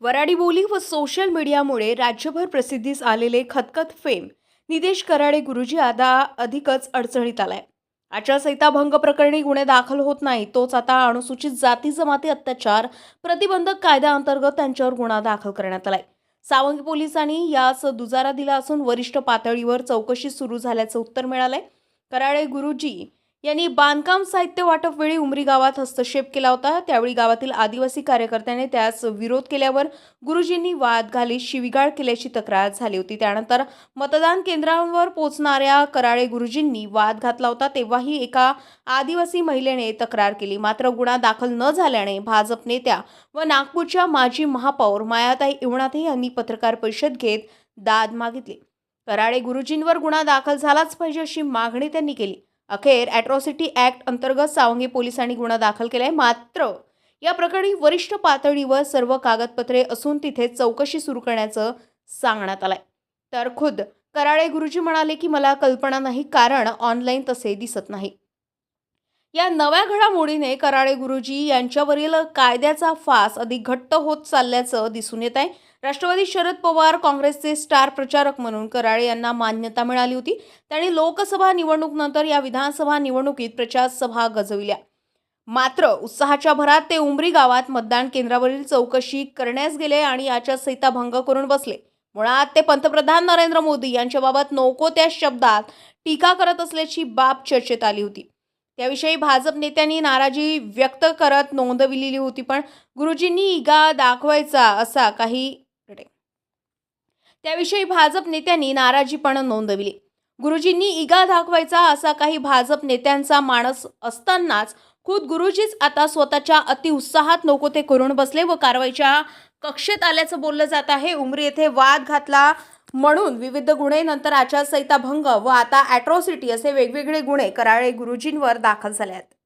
वराडी बोली व सोशल मीडियामुळे राज्यभर प्रसिद्धीस आलेले खतखत फेम निदेश कराडे गुरुजी आता अधिकच अडचणीत आलाय. आचारसंहिता भंग प्रकरणी गुन्हे दाखल होत नाही तोच आता अनुसूचित जाती जमाती अत्याचार प्रतिबंधक कायद्याअंतर्गत त्यांच्यावर गुन्हा दाखल करण्यात आलाय. सावंगी पोलिसांनी यास दुजारा दिला असून वरिष्ठ पातळीवर चौकशी सुरू झाल्याचं उत्तर मिळालंय. कराळे गुरुजी यांनी बांधकाम साहित्य वाटप वेळी उमरी गावात हस्तक्षेप केला होता. त्यावेळी गावातील आदिवासी कार्यकर्त्याने त्यास विरोध केल्यावर गुरुजींनी वाद घालीत शिवीगाळ केल्याची तक्रार झाली होती. त्यानंतर मतदान केंद्रांवर पोचणाऱ्या कराळे गुरुजींनी वाद घातला होता. तेव्हाही एका आदिवासी महिलेने तक्रार केली. मात्र गुन्हा दाखल न झाल्याने भाजप नेत्या व नागपूरच्या माजी महापौर मायाताई इवणाथे यांनी पत्रकार परिषद घेत दाद मागितली. कराळे गुरुजींवर गुन्हा दाखल झालाच पाहिजे अशी मागणी त्यांनी केली. अखेर ॲट्रॉसिटी ॲक्ट अंतर्गत सावंगी पोलिसांनी गुन्हा दाखल केला आहे मात्र या प्रकरणी वरिष्ठ पातळीवर सर्व कागदपत्रे असून तिथे चौकशी सुरू करण्याचं सांगण्यात आलंय. तर खुद कराळे गुरुजी म्हणाले की मला कल्पना नाही कारण ऑनलाईन तसे दिसत नाही. या नव्या घडामोडीने कराळे गुरुजी यांच्यावरील कायद्याचा फास अधिक घट्ट होत चालल्याचं दिसून येत आहे. राष्ट्रवादी शरद पवार काँग्रेसचे स्टार प्रचारक म्हणून कराळे यांना मान्यता मिळाली होती. त्यांनी लोकसभा निवडणूकनंतर या विधानसभा निवडणुकीत प्रचार सभा गजविल्या. मात्र उत्साहाच्या भरात ते उमरी गावात मतदान केंद्रावरील चौकशी करण्यास गेले आणि आचारसंहिता भंग करून बसले. मुळात ते पंतप्रधान नरेंद्र मोदी यांच्याबाबत नको त्या शब्दात टीका करत असल्याची बाब चर्चेत आली होती. त्याविषयी भाजप नेत्यांनी नाराजी व्यक्त करत नोंदविलेली होती पण गुरुजींनी इगा दाखवायचा असा काही त्याविषयी भाजप नेत्यांनी नाराजी पण नोंदविली. गुरुजींनी इगा दाखवायचा असा काही भाजप नेत्यांचा माणस असतानाच खुद गुरुजीच आता स्वतःच्या अतिउत्साहात नको ते करून बसले व कारवाईच्या कक्षेत आल्याचं बोललं जात आहे. उमरी येथे वाद घातला म्हणून विविध गुन्हे नंतर आचारसंहिता भंग व आता ॲट्रॉसिटी असे वेगवेगळे गुन्हे कराळे गुरुजींवर दाखल झाले आहेत.